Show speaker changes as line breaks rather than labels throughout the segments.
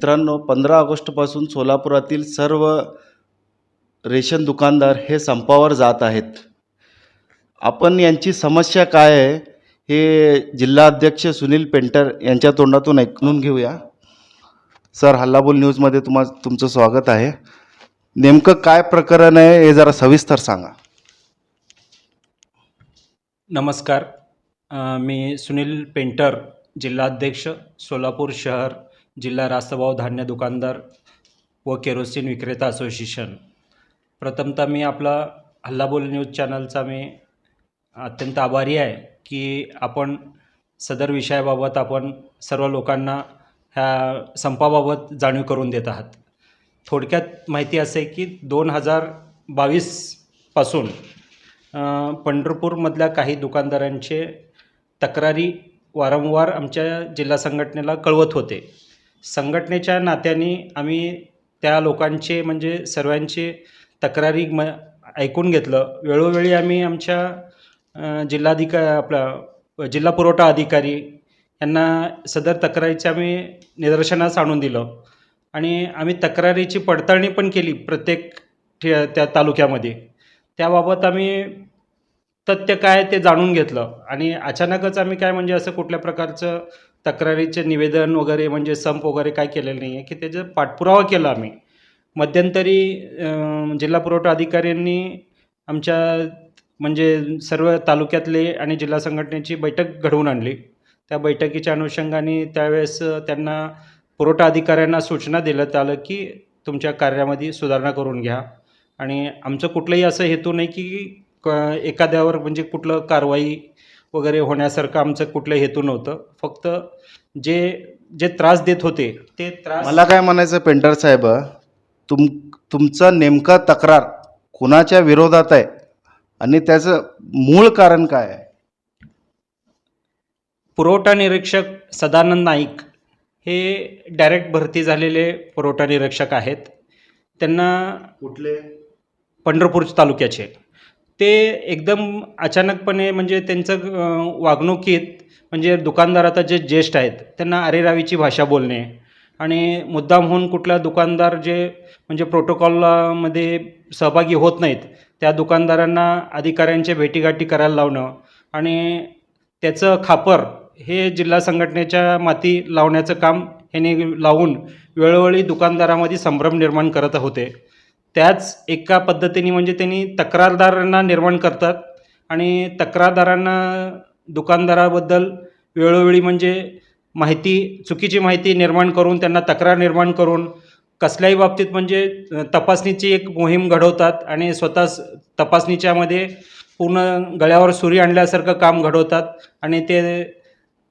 मित्रांनो पंधरा ऑगस्टपासून सोलापुरातील सर्व रेशन दुकानदार हे संपावर जात आहेत. आपण यांची समस्या काय आहे हे जिल्हाध्यक्ष सुनील पेंटर यांच्या तोंडातून ऐकून घेऊया. सर हल्लाबोल न्यूजमध्ये तुम्हा तुमचं स्वागत आहे. नेमकं काय प्रकरण आहे हे जरा सविस्तर सांगा.
नमस्कार. मी सुनील पेंटर जिल्हाध्यक्ष सोलापूर शहर. जिल्हा रास्तभाव धान्य दुकानदार व केरोसिन विक्रेता असोसिएशन. प्रथमतः मी आपला हल्लाबोल न्यूज चॅनलचा मी अत्यंत आभारी आहे की आपण सदर विषयाबाबत आपण सर्व लोकांना ह्या संपाबाबत जाणीव करून देत आहात. थोडक्यात माहिती असे की दोन हजार बावीसपासून पंढरपूरमधल्या काही दुकानदारांचे तक्रारी वारंवार आमच्या जिल्हा संघटनेला कळवत होते. संघटनेच्या नात्याने आम्ही त्या लोकांचे म्हणजे सर्वांचे तक्रारी म ऐकून घेतलं. वेळोवेळी आम्ही आमच्या जिल्हाधिका आपला जिल्हा पुरवठा अधिकारी यांना सदर तक्रारीचे आम्ही निदर्शनास आणून दिलं. आणि आम्ही तक्रारीची पडताळणी पण केली प्रत्येक ठे त्या तालुक्यामध्ये. त्याबाबत आम्ही तथ्य काय ते जाणून घेतलं. आणि अचानकच आम्ही काय म्हणजे असं कुठल्या प्रकारचं तक्रारीचे निवेदन वगैरे म्हणजे संप वगैरे काय केलेलं नाही आहे की त्याचा पाठपुरावा केला आम्ही. मध्यंतरी जिल्हा पुरवठा अधिकाऱ्यांनी आमच्या म्हणजे सर्व तालुक्यातले आणि जिल्हा संघटनेची बैठक घडवून आणली. त्या बैठकीच्या अनुषंगाने त्यावेळेस त्यांना पुरवठा अधिकाऱ्यांना सूचना देण्यात आलं की तुमच्या कार्यामध्ये सुधारणा करून घ्या. आणि आमचं कुठलंही असं हेतू नाही की क एखाद्यावर म्हणजे कुठलं कारवाई वगैरे होण्यासारखं आमचं कुठलं हेतू नव्हतं. फक्त जे जे त्रास देत होते ते त्रास
मला काय म्हणायचं पेंटर साहेब तुम तुमचा नेमका तक्रार कुणाच्या विरोधात आहे? आणि त्याचं मूळ कारण काय आहे?
पुरवठा निरीक्षक सदानंद नाईक हे डायरेक्ट भरती झालेले पुरवठा निरीक्षक आहेत. त्यांना
कुठले?
पंढरपूर तालुक्याचे. ते एकदम अचानकपणे म्हणजे त्यांचं वागणुकीत म्हणजे दुकानदार आता जे ज्येष्ठ आहेत त्यांना अरेरावीची भाषा बोलणे आणि मुद्दाम होऊन कुठला दुकानदार जे म्हणजे प्रोटोकॉलमध्ये सहभागी होत नाहीत त्या दुकानदारांना अधिकाऱ्यांच्या भेटीगाठी करायला लावणं आणि त्याचं खापर हे जिल्हा संघटनेच्या माती लावण्याचं काम ह्याने लावून वेळोवेळी दुकानदारामध्ये संभ्रम निर्माण करत होते. त्याच एका पद्धतीने म्हणजे त्यांनी तक्रारदारांना निर्माण करतात. आणि तक्रारदारांना दुकानदाराबद्दल वेळोवेळी म्हणजे माहिती चुकीची माहिती निर्माण करून त्यांना तक्रार निर्माण करून कसल्याही बाबतीत म्हणजे तपासणीची एक मोहीम घडवतात आणि स्वतः तपासणीच्यामध्ये पूर्ण गळ्यावर सुरी आणल्यासारखं काम घडवतात आणि ते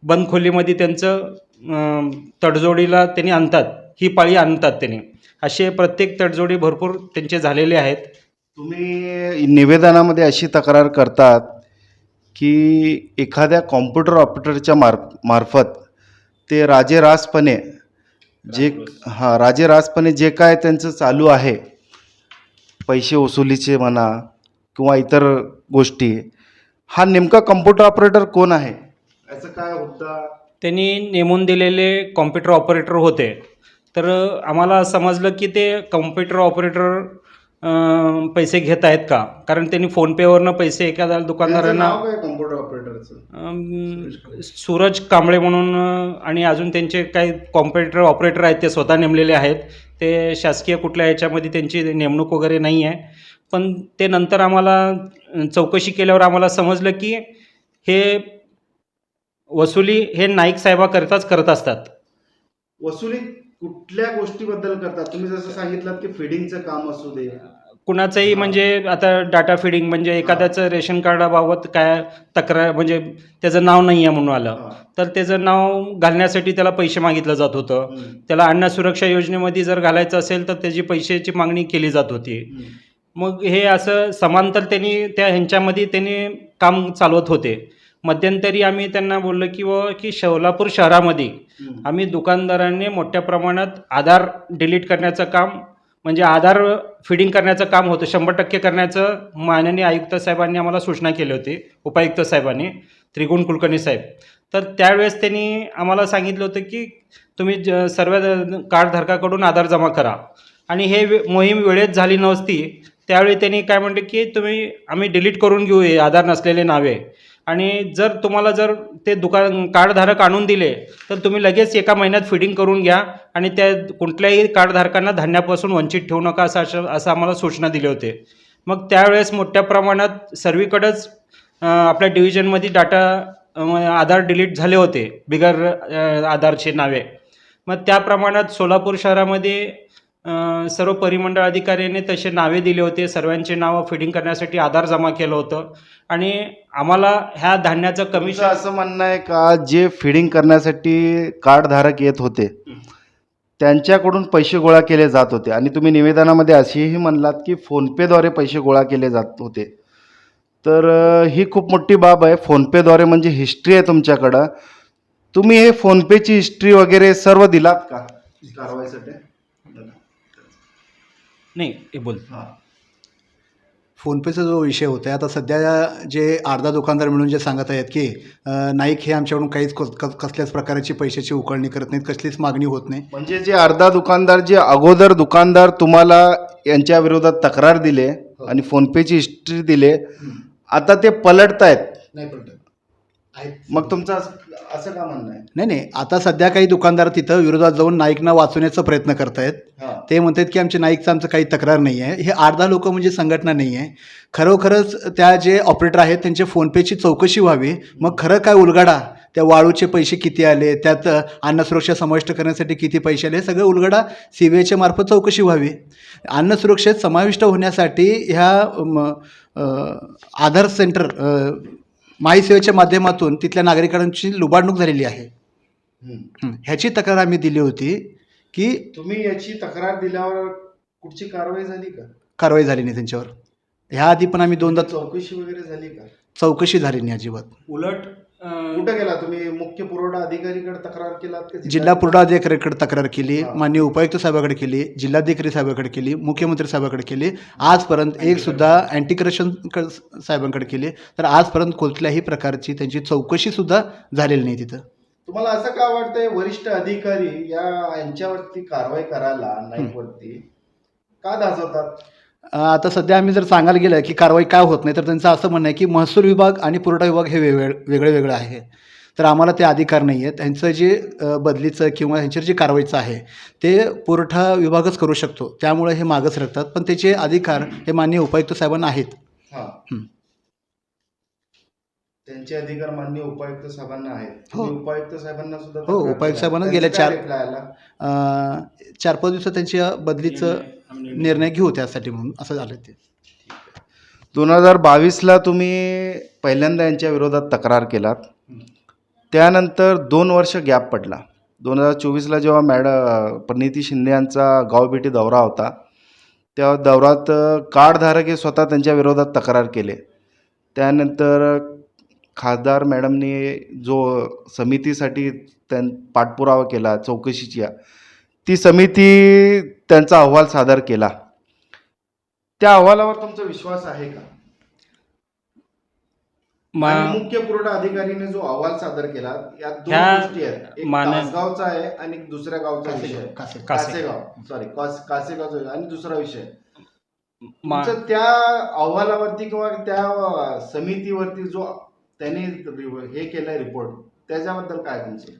बंद खोलीमध्ये त्यांचं तडजोडीला त्यांनी आणतात. ही पाळी आणतात त्यांनी. असे प्रत्येक तडजोडी भरपूर त्यांचे झालेले आहेत.
तुम्ही निवेदनामध्ये अशी तक्रार करतात की एखाद्या कॉम्प्युटर ऑपरेटरच्या मार मार्फत ते राजेरासपणे जे हां राजेरासपणे जे काय त्यांचं चालू आहे पैसे वसुलीचे म्हणा किंवा इतर गोष्टी हा नेमका कॉम्प्युटर ऑपरेटर कोण आहे? असं काय होतं
त्यांनी नेमून दिलेले कॉम्प्युटर ऑपरेटर होते. तर आम्हाला समजलं की ते कॉम्प्युटर ऑपरेटर पैसे घेत आहेत का? कारण त्यांनी फोनपेवरनं पैसे एखाद्या दुकानदारांना
कॉम्प्युटर ऑपरेटरचं
सूरज कांबळे म्हणून आणि अजून त्यांचे काही कॉम्प्युटर ऑपरेटर आहेत ते स्वतः नेमलेले आहेत. ते शासकीय कुठल्या ह्याच्यामध्ये त्यांची नेमणूक वगैरे नाही आहे. पण ते नंतर आम्हाला चौकशी केल्यावर आम्हाला समजलं की हे वसुली हे नाईक साहेबाकरिताच करत असतात.
वसुली कुठल्या गोष्टीबद्दल करतात तुम्ही जसं सांगितलं की फिडिंगचं काम असू दे
कुणाचंही. म्हणजे आता डाटा फिडिंग म्हणजे एखाद्याचं रेशन कार्डाबाबत काय तक्रार म्हणजे त्याचं नाव नाही आहे म्हणून आलं. तर त्याचं नाव घालण्यासाठी त्याला पैसे मागितलं जात होतं. त्याला अन्न सुरक्षा योजनेमध्ये जर घालायचं असेल तर त्याची पैशाची मागणी केली जात होती. मग हे असं समांतर त्यांनी त्या ह्यांच्यामध्ये त्यांनी काम चालवत होते मध्यंतरी आम्ही त्यांना बोललो की व की सोलापूर शहरामध्ये. आम्ही दुकानदारांनी मोठ्या प्रमाणात आधार डिलीट करण्याचं काम म्हणजे आधार फिडिंग करण्याचं काम होतं. शंभर टक्के करण्याचं माननीय आयुक्त साहेबांनी आम्हाला सूचना केली होती उपायुक्त साहेबांनी त्रिगुण कुलकर्णी साहेब. तर त्यावेळेस त्यांनी आम्हाला सांगितलं होतं की तुम्ही ज सर्व कार्डधारकाकडून आधार जमा करा. आणि हे वे- मोहीम वेळेत झाली नसती त्यावेळी त्यांनी काय म्हणले की तुम्ही आम्ही डिलीट करून घेऊ हे आधार नसलेले नावे. आणि जर तुम्हाला जर ते दुकान कार्डधारक आणून दिले तर तुम्ही लगेच एका महिन्यात फिडिंग करून घ्या आणि त्या कुठल्याही कार्डधारकांना धान्यापासून वंचित ठेवू नका असं असं असं आम्हाला सूचना दिले होते. मग त्यावेळेस मोठ्या प्रमाणात सर्वीकडंच आपल्या डिव्हिजनमध्ये डाटा आधार डिलीट झाले होते बिगर आधारचे नावे. मग त्या प्रमाणात सोलापूर शहरामध्ये सर्व परिमंडळ अधिकाऱ्यांनी तसे नावे दिले होते. सर्वांचे नावं फिडिंग करण्यासाठी आधार जमा केलं होतं. आणि आम्हाला ह्या धान्याचं कमिशन
असं म्हणणं आहे का? जे फिडिंग करण्यासाठी कार्डधारक येत होते त्यांच्याकडून पैसे गोळा केले जात होते. आणि तुम्ही निवेदनामध्ये असेही म्हणलात की फोनपेद्वारे पैसे गोळा केले जात होते. तर ही खूप मोठी बाब आहे. फोनपेद्वारे म्हणजे हिस्ट्री आहे तुमच्याकडं. तुम्ही हे फोनपेची हिस्ट्री वगैरे सर्व दिलात का? कारवाईसाठी?
नाही हे बोल.
हां.
फोनपेचा जो विषय होता आता सध्या जे अर्धा दुकानदार मिळून जे सांगत आहेत की नाईक हे आमच्याकडून काहीच कस कस- कसल्याच प्रकारची पैशाची उकळणी करत नाहीत कसलीच मागणी होत नाही.
म्हणजे जे अर्धा दुकानदार जे अगोदर दुकानदार तुम्हाला यांच्या विरोधात तक्रार दिले आणि फोनपेची हिस्ट्री दिले आता ते पलटतायत.
नाही पडत
मग तुमचं असं का म्हणणं आहे?
नाही नाही. आता सध्या काही दुकानदार तिथं विरोधात जाऊन नाईकना वाचवण्याचा प्रयत्न करतायत.
हां.
ते म्हणतात की आमच्या नाईकचं आमचं काही तक्रार नाही आहे. हे अर्धा लोक म्हणजे संघटना नाही आहे. खरोखरच त्या जे ऑपरेटर आहेत त्यांच्या फोनपेची चौकशी व्हावी. मग खरं काय उलगडा? त्या वाळूचे पैसे किती आले? त्यात अन्नसुरक्षा समाविष्ट करण्यासाठी किती पैसे आले? हे सगळं उलगडा सी बी आयच्या मार्फत चौकशी व्हावी. अन्नसुरक्षेत समाविष्ट होण्यासाठी ह्या म, अ, आधार सेंटर अ, माही सेवेच्या माध्यमातून तिथल्या नागरिकांची लुबाडणूक झालेली आहे. हं. ह्याची तक्रार आम्ही दिली होती की
तुम्ही याची तक्रार दिल्यावर कुठची कारवाई झाली का?
कारवाई झाली नाही त्यांच्यावर. ह्या आधी पण आम्ही दोनदा
चौकशी वगैरे झाली का?
चौकशी झाली नाही अजिबात.
उलट
कुठं गेला? तुम्ही मुख्य पुरवठा अधिकारीकडे तक्रार केलात का
जिल्हा पुरवठा अधिकाऱ्याकडे तक्रार केली. माननीय उपायुक्त साहेबाकडे केली जिल्हाधिकारी साहेबाकडे केली मुख्यमंत्री साहेबाकडे केली. आजपर्यंत एक सुद्धा अँटी करप्शन साहेबांकडे केली. तर आजपर्यंत कुठल्याही प्रकारची त्यांची चौकशी सुद्धा झालेली नाही तिथं.
तुम्हाला असं का वाटतंय वरिष्ठ अधिकारी या यांच्यावरती कारवाई करायला नाईकवरती का धाजवतात?
अं, आता सध्या आम्ही जर सांगायला गेलं की कारवाई काय होत नाही तर त्यांचं असं म्हणणं आहे की महसूल विभाग आणि पुरवठा विभाग हे वेगळे वेगळे वेगळं आहे तर आम्हाला ते अधिकार नाही आहेत त्यांचं जे बदलीचं किंवा ह्यांच्यावर जे कारवाईचं आहे ते पुरवठा विभागच करू शकतो त्यामुळे हे मागच राखतात पण त्याचे अधिकार हे माननीय उपायुक्त साहेबांना आहेत
हा
हं.
त्यांचे अधिकार मान्य उपायुक्त साहेबांना आहेत
हो.
तुम्ही उपायुक्त साहेबांना सुद्धा
हो,
तक्रार
उपायुक्त
केला.
साहेबांना
त्यांचा
गेल्या
काय
चार-
reply आला?
अं, चार पाच दिवसात त्यांच्या बदलीचं निर्णय घेऊ त्यासाठी म्हणून असं झालं ते.
दोन हजार बावीसला तुम्ही पहिल्यांदा यांच्या विरोधात तक्रार केलात. त्यानंतर दोन वर्ष गॅप पडला. दोन हजार चोवीसला जेव्हा मॅड परिणिती शिंदे यांचा गावभेटी दौरा होता त्या दौऱ्यात कार्डधारक हे स्वतः त्यांच्या विरोधात तक्रार केले. त्यानंतर खासदार मॅडमने जो समितीसाठी त्यां पाठपुरावा केला चौकशीच्या ती समिती त्यांचा अहवाल सादर केला. त्या अहवालावर तुमचा विश्वास आहे का?
मा
आणि मुख्य पुरवठा अधिकारीने जो अहवाल सादर केला यात दोन
ह्या
गोष्टी आहेत. एक तासगावचा आहे आणि एक दुसऱ्या गावचा विषय. आहे.
कासे-
कासे.
कासेगाव सॉरी कासेगावचा विषय आणि दुसरा विषय.
मा
तुमचं त्या अहवालावरती किंवा त्या अ, समितीवरती जो त्यांनी हे केलाय रिपोर्ट त्याच्याबद्दल काय तुमचं?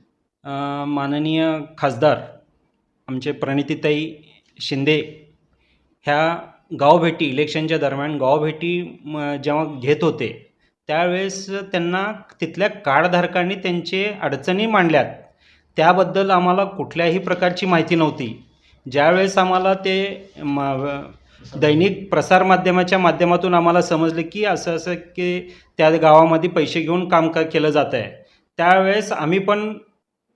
अ, माननीय खासदार आमचे प्रणितीताई शिंदे ह्या गावभेटी इलेक्शनच्या दरम्यान गावभेटी म, जेव्हा घेत होते त्यावेळेस त्यांना तिथल्या कार्डधारकांनी त्यांचे अडचणी मांडल्यात. त्याबद्दल आम्हाला कुठल्याही प्रकारची माहिती नव्हती. ज्यावेळेस आम्हाला ते म, दैनिक प्रसारमाध्यमाच्या माध्यमातून आम्हाला समजलं की असं असं की त्या गावामध्ये पैसे घेऊन काम का केलं जात आहे त्यावेळेस आम्ही पण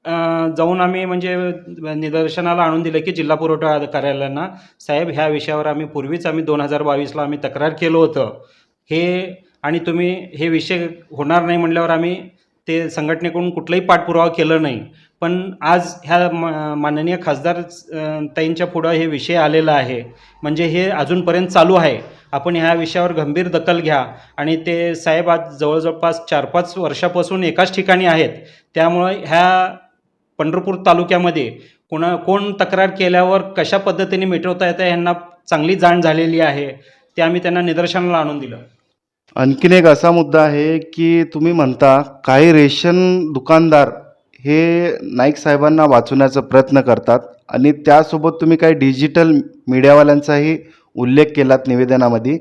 जाऊन आम्ही म्हणजे निदर्शनाला आणून दिलं की जिल्हा पुरवठा कार्यालयांना साहेब ह्या विषयावर आम्ही पूर्वीच आम्ही दोन हजार बावीसला आम्ही तक्रार केलं होतं. हे आणि तुम्ही हे विषय होणार नाही म्हटल्यावर आम्ही ते संघटनेकडून कुठलाही पाठपुरावा केलं नाही. पण आज ह्या म माननीय खासदार ताईंच्या पुढं हे विषय आलेला आहे. म्हणजे हे अजूनपर्यंत चालू आहे. आपण ह्या विषयावर गंभीर दखल घ्या. आणि ते साहेब आज जवळजवळपास चार पाच वर्षापासून एकाच ठिकाणी आहेत. त्यामुळे ह्या पंढरपूर तालुक्यामध्ये कोणा कोण तक्रार केल्यावर कशा पद्धतीने मिटवता येतं ह्यांना चांगली जाण झालेली आहे ते आम्ही त्यांना निदर्शनाला आणून दिलं.
आणखीन एक असा मुद्दा आहे की तुम्ही म्हणता काही रेशन दुकानदार हे नाईक साहेबांना वाचवण्याचा प्रयत्न करतात आणि त्यासोबत तुम्ही काही डिजिटल मीडियावाल्यांचाही उल्लेख केलात निवेदनामध्ये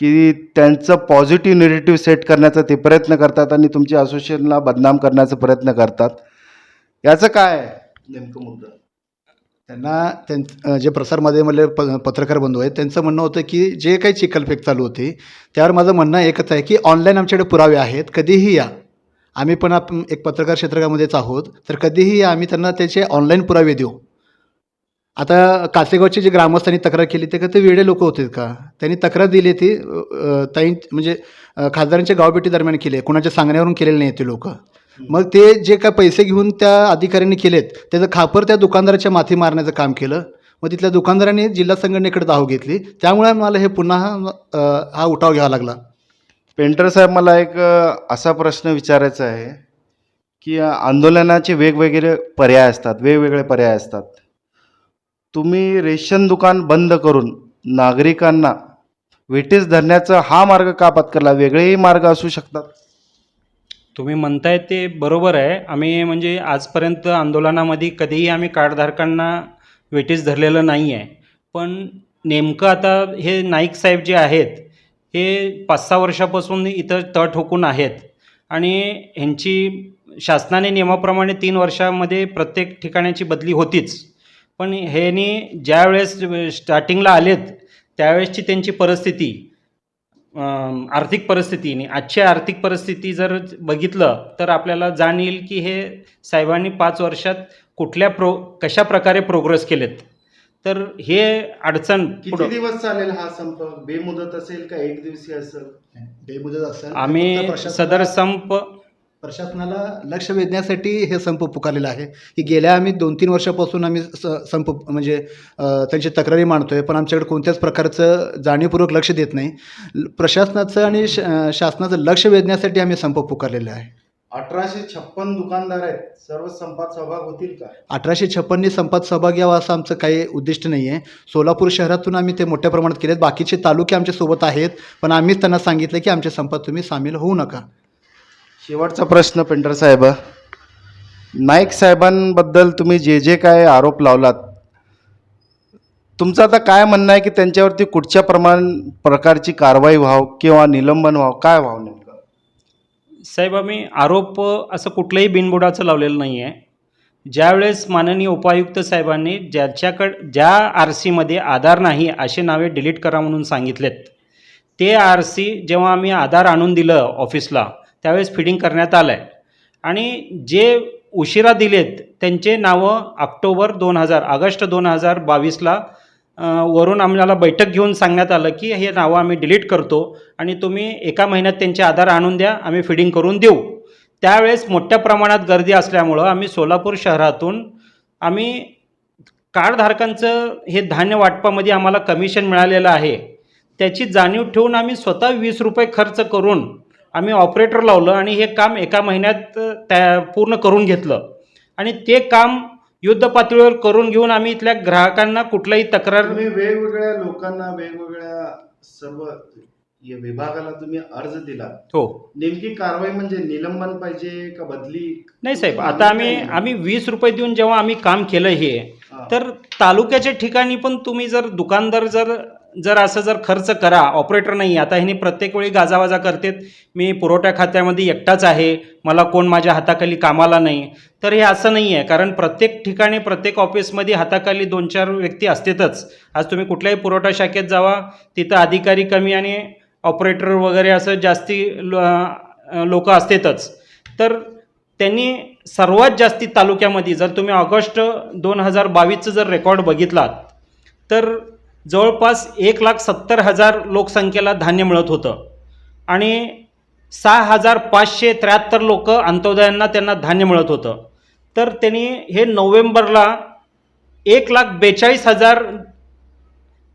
की त्यांचं पॉझिटिव्ह निगेटिव्ह सेट करण्याचा ते प्रयत्न करतात आणि तुमच्या असोसिएशनला बदनाम करण्याचा प्रयत्न करतात. याचं काय? नेमकं मुद्दा.
त्यांना त्यां जे प्रसारमाध्यमातले प पत्रकार बंधू आहेत त्यांचं म्हणणं होतं की जे काही चिखलफेक चालू होती त्यावर माझं म्हणणं एकच आहे की ऑनलाईन आमच्याकडे पुरावे आहेत कधीही या. आम्ही पण आप एक पत्रकार क्षेत्रामध्येच आहोत तर कधीही या आम्ही त्यांना त्याचे ऑनलाईन पुरावे देऊ. आता कासेगावचे जे ग्रामस्थांनी तक्रार केली ते का ते वेडे लोक होते का? त्यांनी तक्रार दिली ती ताई म्हणजे खासदारांच्या गावभेटी दरम्यान केली आहे कोणाच्या सांगण्यावरून केलेले नाही ते लोक. मग ते जे काय पैसे घेऊन त्या अधिकाऱ्यांनी केलेत त्याचं खापर त्या दुकानदाराच्या माथी मारण्याचं काम केलं. मग तिथल्या दुकानदारांनी जिल्हा संघटनेकडे धाव घेतली. त्यामुळे मला हे पुन्हा हा उठाव घ्यावा लागला.
पेंटर साहेब मला एक असा प्रश्न विचारायचा आहे की आंदोलनाचे वेगवेगळे पर्याय असतात वेगवेगळे पर्याय असतात. तुम्ही रेशन दुकान बंद करून नागरिकांना वेटीस धरण्याचा हा मार्ग का पत्करला? वेगळेही मार्ग असू शकतात.
तुम्ही म्हणताय ते बरोबर आहे. आम्ही म्हणजे आजपर्यंत आंदोलनामध्ये कधीही आम्ही कार्डधारकांना वेटीस धरलेलं नाही आहे पण नेमकं आता हे नाईक साहेब जे आहेत हे पाच सहा वर्षापासून इथं तळ ठोकून आहेत. आणि ह्यांची शासनाने नियमाप्रमाणे तीन वर्षामध्ये प्रत्येक ठिकाणाची बदली होतीच. पण ह्यांनी ज्यावेळेस स्टार्टिंगला आलेत त्यावेळेसची त्यांची परिस्थिती आर्थिक परिस्थितीने. आजची आर्थिक परिस्थिती जर बघितलं तर आपल्याला जाण येईल की हे साहेबांनी पाच वर्षात कुठल्या प्रो कशा प्रकारे प्रोग्रेस केलेत. तर हे अडचण
किती
पुढं
दिवस चालेल हा संप? बेमुदत असेल का एक दिवसीय असेल
बेमुदत असेल.
आम्ही सदर संप
प्रशासनाला लक्ष वेधण्यासाठी हे संप पुकारलेला आहे. की गेल्या आम्ही दोन तीन वर्षापासून आम्ही स संप म्हणजे त्यांची तक्रारी मांडतोय. पण आमच्याकडे कोणत्याच प्रकारचं जाणीवपूर्वक लक्ष देत नाही. प्रशासनाचं आणि श शासनाचं लक्ष वेधण्यासाठी आम्ही संप पुकारलेला आहे.
अठराशे छप्पन दुकानदार आहेत. सर्व संपात सहभाग होतील का?
अठराशे छप्पननी संपात सहभाग यावा असं आमचं काही उद्दिष्ट नाही आहे. सोलापूर शहरातून आम्ही ते मोठ्या प्रमाणात केलेत. बाकीचे तालुके आमच्यासोबत आहेत. पण आम्हीच त्यांना सांगितलं की आमच्या संपात तुम्ही सामील होऊ नका.
शेवटचा प्रश्न पेंटर साहेब. नाईक साहेबांबद्दल तुम्ही जे जे काय आरोप लावलात तुमचं आता काय म्हणणं आहे की त्यांच्यावरती कुठच्या प्रमाण प्रकारची कारवाई व्हाव किंवा निलंबन व्हावं? काय व्हावं नेमकं?
साहेब आम्ही आरोप असं कुठलंही बिनबुडाचं लावलेलं नाही आहे ज्यावेळेस माननीय उपायुक्त साहेबांनी ज्याच्याकडं ज्या आर सीमध्ये आधार नाही असे नावे डिलीट करा म्हणून सांगितलेत ते आर सी जेव्हा आम्ही आधार आणून दिलं ऑफिसला त्यावेळेस फिडिंग करण्यात आलं आहे आणि जे उशिरा दिलेत त्यांचे नावं ऑक्टोबर दोन हजार ऑगस्ट दोन हजार बावीसला वरून आम्हाला बैठक घेऊन सांगण्यात आलं की हे नावं आम्ही डिलीट करतो आणि तुम्ही एका महिन्यात त्यांचे आधार आणून द्या आम्ही फिडिंग करून देऊ. त्यावेळेस मोठ्या प्रमाणात गर्दी असल्यामुळं आम्ही सोलापूर शहरातून आम्ही कार्डधारकांचं हे धान्य वाटपामध्ये आम्हाला कमिशन मिळालेलं आहे. त्याची जाणीव ठेवून आम्ही स्वतः वीस रुपये खर्च करून आम्ही ऑपरेटर लावलं आणि हे काम एका महिन्यात त्या पूर्ण करून घेतलं. आणि ते काम युद्ध पातळीवर करून घेऊन आम्ही इथल्या ग्राहकांना कुठलाही तक्रार
तुम्ही वेगवेगळ्या लोकांना वेगवेगळ्या सर्व या विभागाला तुम्ही अर्ज दिला.
हो.
नेमकी कारवाई म्हणजे निलंबन पाहिजे का बदली?
नाही साहेब आता आम्ही आम्ही वीस रुपये देऊन जेव्हा आम्ही काम केलं हा. तर तालुक्याच्या ठिकाणी पण तुम्ही जर दुकानदार जर जर असं जर खर्च करा ऑपरेटर नाही आता ह्यांनी प्रत्येक वेळी गाजावाजा करतेत मी पुरवठा खात्यामध्ये एकटाच आहे मला कोण माझ्या हाताखाली कामाला नाही तर हे असं नाही आहे कारण प्रत्येक ठिकाणी प्रत्येक ऑफिसमध्ये हाताखाली दोन चार व्यक्ती असतेतच. आज तुम्ही कुठल्याही पुरवठा शाखेत जावा तिथं अधिकारी कमी आणि ऑपरेटर वगैरे असं जास्ती लोक असतातच. तर त्यांनी सर्वात जास्ती तालुक्यामध्ये जर तुम्ही ऑगस्ट दोन हजार बावीसचं जर रेकॉर्ड बघितलात तर जवळपास एक लाख सत्तर हजार लोकसंख्येला धान्य मिळत होतं. आणि सहा हजार पाचशे त्र्याहत्तर लोक अंत्योदयांना त्यांना धान्य मिळत होतं. तर त्यांनी हे नोव्हेंबरला एक लाख बेचाळीस हजार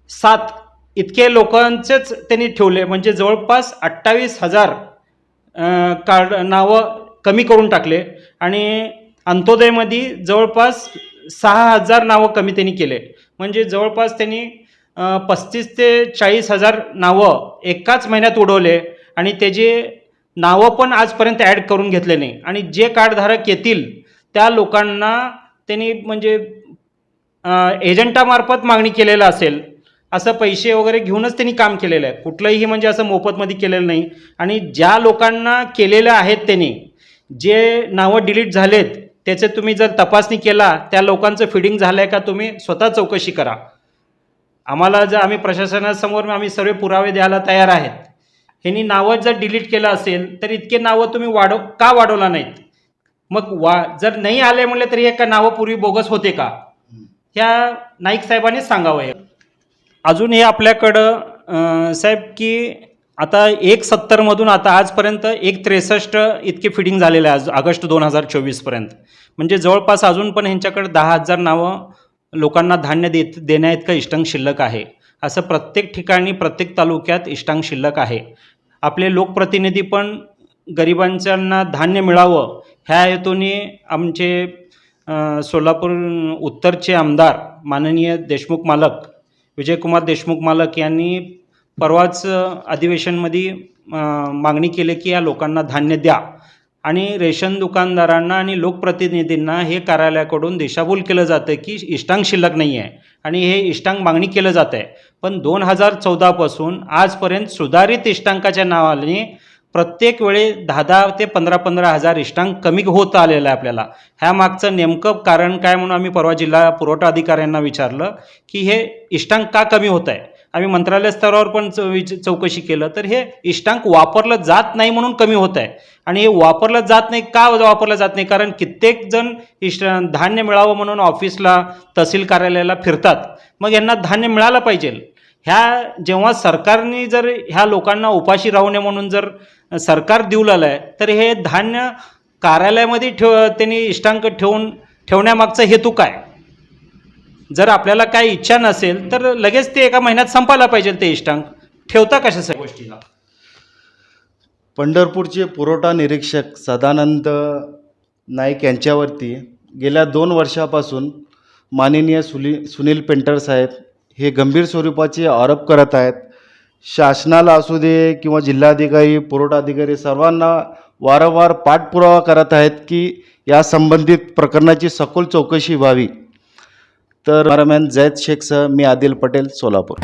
सात इतके लोकांचेच त्यांनी ठेवले. म्हणजे जवळपास अठ्ठावीस हजार कार्ड नावं कमी करून टाकले. आणि अंत्योदयमध्ये जवळपास सहा हजार नावं कमी त्यांनी केले. म्हणजे जवळपास त्यांनी पस्तीस ते चाळीस हजार नावं एकाच महिन्यात उडवले आणि त्याचे नावं पण आजपर्यंत ॲड करून घेतले नाही. आणि जे कार्डधारक येतील त्या लोकांना त्यांनी म्हणजे एजंटामार्फत मागणी केलेलं असेल असं पैसे वगैरे घेऊनच त्यांनी काम केलेलं आहे. कुठलंही म्हणजे असं मोफतमध्ये केलेलं नाही. आणि ज्या लोकांना केलेलं आहेत त्यांनी जे नावं डिलीट झालेत त्याचे तुम्ही जर तपासणी केला त्या लोकांचं फिडिंग झालं आहे का तुम्ही स्वतः चौकशी करा. आम्हाला जर आम्ही प्रशासनासमोर आम्ही सर्व पुरावे द्यायला तयार आहेत. ह्यांनी नावं जर डिलीट केलं असेल तर इतके नावं तुम्ही वाढव का वाढवला नाहीत? मग वा जर नाही आले म्हणले तरी हे का नावं पूर्वी बोगस होते का? ह्या नाईक साहेबांनीच सांगावं हे. अजून हे आपल्याकडं साहेब की आता एक सत्तरमधून आता आजपर्यंत एक त्रेसष्ट इतके फिडिंग झालेलं आहे आज ऑगस्ट दोन हजार चोवीसपर्यंत म्हणजे जवळपास अजून पण ह्यांच्याकडे दहा हजार नावं लोकांना धान्य देत देण्याइतकं इष्टांग शिल्लक आहे. असं प्रत्येक ठिकाणी प्रत्येक तालुक्यात इष्टांग शिल्लक आहे. आपले लोकप्रतिनिधी पण गरिबांच्यांना धान्य मिळावं ह्या हेतूने आमचे सोलापूर उत्तरचे आमदार माननीय देशमुख मालक विजयकुमार देशमुख मालक यांनी परवाच अधिवेशनमध्ये मागणी केली की या लोकांना धान्य द्या. आणि रेशन दुकानदारांना आणि लोकप्रतिनिधींना हे कार्यालयाकडून दिशाभूल केलं जातं की इष्टांक शिल्लक नाही आहे आणि हे इष्टांग मागणी केलं जात आहे. पण दोन हजार चौदापासून आजपर्यंत सुधारित इष्टांकाच्या नावाने प्रत्येक वेळी दहा दहा ते पंधरा पंधरा हजार इष्टांक कमी होत आलेलं आहे आपल्याला. ह्या मागचं नेमकं कारण काय म्हणून आम्ही परवा जिल्हा पुरवठा अधिकाऱ्यांना विचारलं की हे इष्टांक का कमी होत आहे? आम्ही मंत्रालय स्तरावर पण चौ विच- चौकशी केलं. तर हे इष्टांक वापरलं जात नाही म्हणून कमी होत आहे. आणि हे वापरलं जात नाही का वापरलं जात नाही? कारण कित्येक जण इष्ट धान्य मिळावं म्हणून ऑफिसला तहसील कार्यालयाला फिरतात. मग यांना धान्य मिळालं पाहिजे. ह्या जेव्हा सरकारने जर ह्या लोकांना उपाशी राहू नये म्हणून जर सरकार देऊ लागलं आहे तर हे धान्य कार्यालयामध्ये ठेव त्यांनी इष्टांक ठेवून ठेवण्यामागचा हेतू काय? जर आपल्याला काही इच्छा नसेल तर लगेच ते एका महिन्यात संपायला पाहिजे ते इष्टांक. ठेवता कशासाठी गोष्टीला?
पंढरपूरचे पुरवठा निरीक्षक सदानंद नाईक यांच्यावरती गेल्या दोन वर्षापासून माननीय सुली सुनील पेंटर साहेब हे गंभीर स्वरूपाचे आरोप करत आहेत. शासनाला असू दे किंवा जिल्हाधिकारी पुरवठाधिकारी सर्वांना वारंवार पाठपुरावा करत आहेत की या संबंधित प्रकरणाची सखोल चौकशी व्हावी. तर कॅमेरामॅन जैद शेखसह मी आदिल पटेल सोलापूर.